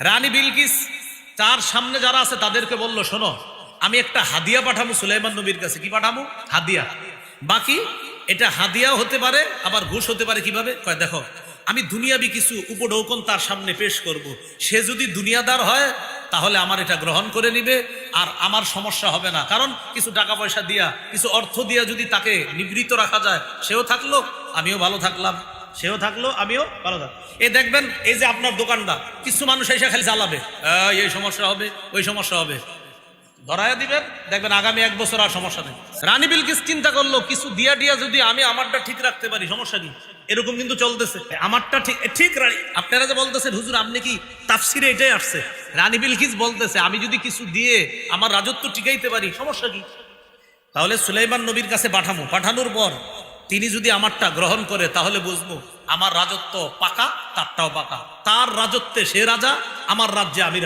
রানী বিলকিস, তার সামনে যারা আছে তাদেরকে বলল, শোনো, আমি একটা হাদিয়া পাঠাবো সুলাইমান নবীর কাছে। কি পাঠাবো হাদিয়া। বাকি, এটা হাদিয়াও হতে পারে, আবার ঘুষ হতে পারে, কীভাবে? কয়, দেখো, আমি দুনিয়াবি কিছু উপঢৌকন তার সামনে পেশ করব। সে যদি দুনিয়াদার হয়, তাহলে আমার এটা গ্রহণ করে নিবে, আর আমার সমস্যা হবে না। কারণ, কিছু টাকা পয়সা দিয়া, কিছু অর্থ দিয়া যদি তাকে নিবৃত রাখা যায়, সেও থাকল, আমিও ভালো থাকলাম। সেও থাকল আমিও ভালো এই দেখবেন এই যে আপনার দোকানটা কিছু মানুষ এসে খালি জ্বালাবে। এই, সমস্যা হবে ওই সমস্যা হবে। ধরায়া দিবেন দেখবেন আগামী এক বছর আর সমস্যা নেই। রানী বিলকিস চিন্তা করল কিছু দিয়া দিয়া যদি আমি আমারটা ঠিক রাখতে পারি সমস্যা কি? এরকম কিন্তু চলতেছে। আমারটা ঠিক ঠিক আপনারা যে বলতেছেন হুজুর আপনি কি তাফসিরে এটাই আসছে? রানী বিলকিস বলতেছে আমি যদি কিছু দিয়ে আমার রাজত্ব টিকাইতে পারি সমস্যা কি? তাহলে সুলাইমান নবীর কাছে পাঠামো। পাঠানোর পর তিনি যদি আমারটা গ্রহণ করে, তাহলে বুঝব আমার রাজত্ব পাকা, তারটাও পাকা। তার রাজত্বে সে রাজা, আমার রাজ্যে আমি